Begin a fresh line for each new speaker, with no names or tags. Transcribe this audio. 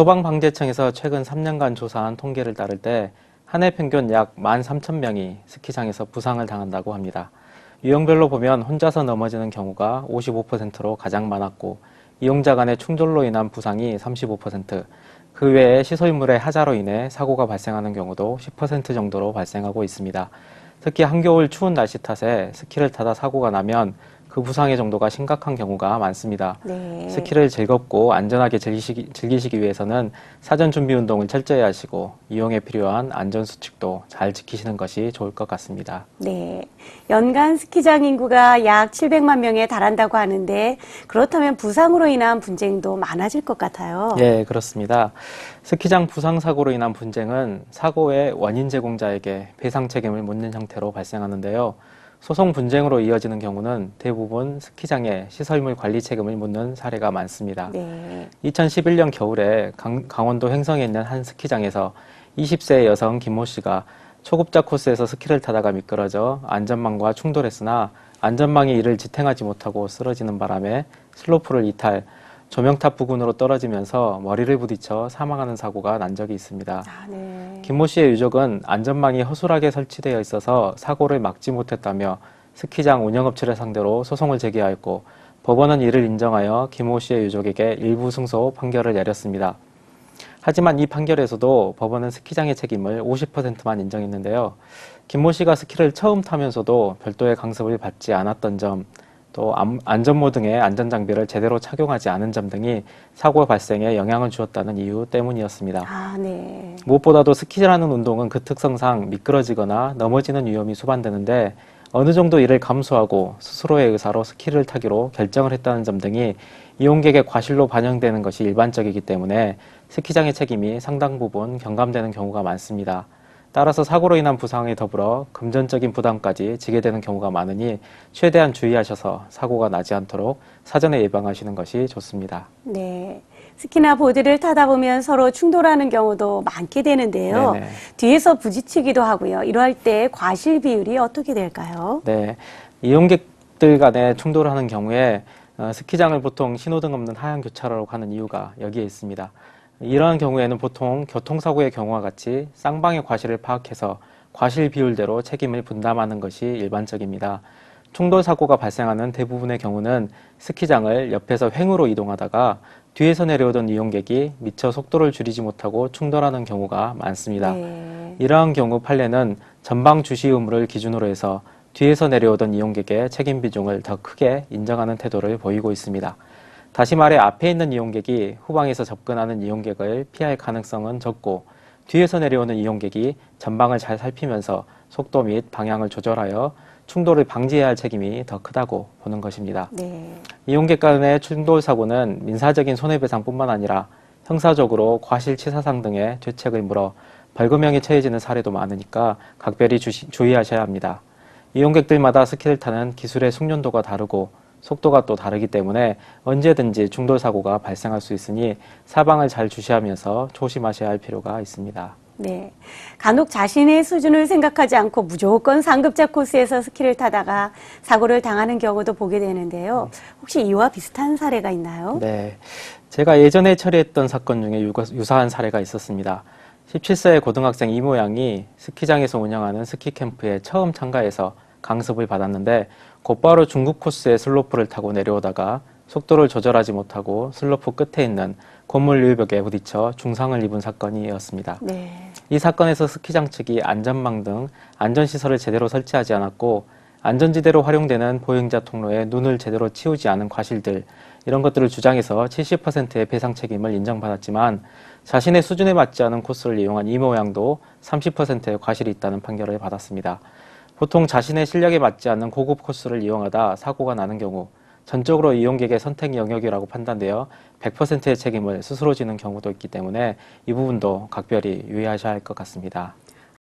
소방방재청에서 최근 3년간 조사한 통계를 따를 때 한 해 평균 약 13,000명이 스키장에서 부상을 당한다고 합니다. 유형별로 보면 혼자서 넘어지는 경우가 55%로 가장 많았고 이용자 간의 충돌로 인한 부상이 35%, 그 외에 시설물의 하자로 인해 사고가 발생하는 경우도 10% 정도로 발생하고 있습니다. 특히 한겨울 추운 날씨 탓에 스키를 타다 사고가 나면 그 부상의 정도가 심각한 경우가 많습니다.
네.
스키를 즐겁고 안전하게 즐기시기, 즐기시기 위해서는 사전 준비 운동을 철저히 하시고 이용에 필요한 안전 수칙도 잘 지키시는 것이 좋을 것 같습니다.
네. 연간 스키장 인구가 약 700만 명에 달한다고 하는데 그렇다면 부상으로 인한 분쟁도 많아질 것 같아요.
예, 그렇습니다. 스키장 부상 사고로 인한 분쟁은 사고의 원인 제공자에게 배상 책임을 묻는 형태로 발생하는데요. 소송 분쟁으로 이어지는 경우는 대부분 스키장의 시설물 관리 책임을 묻는 사례가 많습니다.
네.
2011년 겨울에 강, 강원도 횡성에 있는 한 스키장에서 20세 여성 김모 씨가 초급자 코스에서 스키를 타다가 미끄러져 안전망과 충돌했으나 안전망이 이를 지탱하지 못하고 쓰러지는 바람에 슬로프를 이탈, 조명탑 부근으로 떨어지면서 머리를 부딪혀 사망하는 사고가 난 적이 있습니다.
아, 네.
김모 씨의 유족은 안전망이 허술하게 설치되어 있어서 사고를 막지 못했다며 스키장 운영업체를 상대로 소송을 제기하였고 법원은 이를 인정하여 김모 씨의 유족에게 일부 승소 판결을 내렸습니다. 하지만 이 판결에서도 법원은 스키장의 책임을 50%만 인정했는데요. 김모 씨가 스키를 처음 타면서도 별도의 강습을 받지 않았던 점, 또 안- 안전모 등의 안전장비를 제대로 착용하지 않은 점 등이 사고 발생에 영향을 주었다는 이유 때문이었습니다.
아, 네.
무엇보다도 스키라는 운동은 그 특성상 미끄러지거나 넘어지는 위험이 수반되는데 어느 정도 이를 감수하고 스스로의 의사로 스키를 타기로 결정을 했다는 점 등이 이용객의 과실로 반영되는 것이 일반적이기 때문에 스키장의 책임이 상당 부분 경감되는 경우가 많습니다. 따라서 사고로 인한 부상에 더불어 금전적인 부담까지 지게 되는 경우가 많으니 최대한 주의하셔서 사고가 나지 않도록 사전에 예방하시는 것이 좋습니다.
네. 스키나 보드를 타다 보면 서로 충돌하는 경우도 많게 되는데요.
네네.
뒤에서 부딪히기도 하고요. 이러할 때 과실 비율이 어떻게 될까요?
네, 이용객들 간에 충돌을 하는 경우에 어, 스키장을 보통 신호등 없는 하얀 교차로로 가는 이유가 여기에 있습니다. 이러한 경우에는 보통 교통사고의 경우와 같이 쌍방의 과실을 파악해서 과실 비율대로 책임을 분담하는 것이 일반적입니다. 충돌 사고가 발생하는 대부분의 경우는 스키장을 옆에서 횡으로 이동하다가 뒤에서 내려오던 이용객이 미처 속도를 줄이지 못하고 충돌하는 경우가 많습니다.
네.
이러한 경우 판례는 전방 주시 의무를 기준으로 해서 뒤에서 내려오던 이용객의 책임 비중을 더 크게 인정하는 태도를 보이고 있습니다. 다시 말해 앞에 있는 이용객이 후방에서 접근하는 이용객을 피할 가능성은 적고 뒤에서 내려오는 이용객이 전방을 잘 살피면서 속도 및 방향을 조절하여 충돌을 방지해야 할 책임이 더 크다고 보는 것입니다.
네.
이용객 간의 충돌 사고는 민사적인 손해배상뿐만 아니라 형사적으로 과실치사상 등의 죄책을 물어 벌금형이 처해지는 사례도 많으니까 각별히 주시, 주의하셔야 합니다. 이용객들마다 스키를 타는 기술의 숙련도가 다르고 속도가 또 다르기 때문에 언제든지 충돌 사고가 발생할 수 있으니 사방을 잘 주시하면서 조심하셔야 할 필요가 있습니다.
네. 간혹 자신의 수준을 생각하지 않고 무조건 상급자 코스에서 스키를 타다가 사고를 당하는 경우도 보게 되는데요. 혹시 이와 비슷한 사례가 있나요?
네. 제가 예전에 처리했던 사건 중에 유- 유사한 사례가 있었습니다. 17세의 고등학생 이모 양이 스키장에서 운영하는 스키 캠프에 처음 참가해서 강습을 받았는데 곧바로 중국 코스의 슬로프를 타고 내려오다가 속도를 조절하지 못하고 슬로프 끝에 있는 건물 유벽에 부딪혀 중상을 입은 사건이었습니다.
네.
이 사건에서 스키장 측이 안전망 등 안전시설을 제대로 설치하지 않았고 안전지대로 활용되는 보행자 통로에 눈을 제대로 치우지 않은 과실들 이런 것들을 주장해서 70%의 배상 책임을 인정받았지만 자신의 수준에 맞지 않은 코스를 이용한 이모 양도 30%의 과실이 있다는 판결을 받았습니다. 보통 자신의 실력에 맞지 않는 고급 코스를 이용하다 사고가 나는 경우 전적으로 이용객의 선택 영역이라고 판단되어 100%의 책임을 스스로 지는 경우도 있기 때문에 이 부분도 각별히 유의하셔야 할 것 같습니다.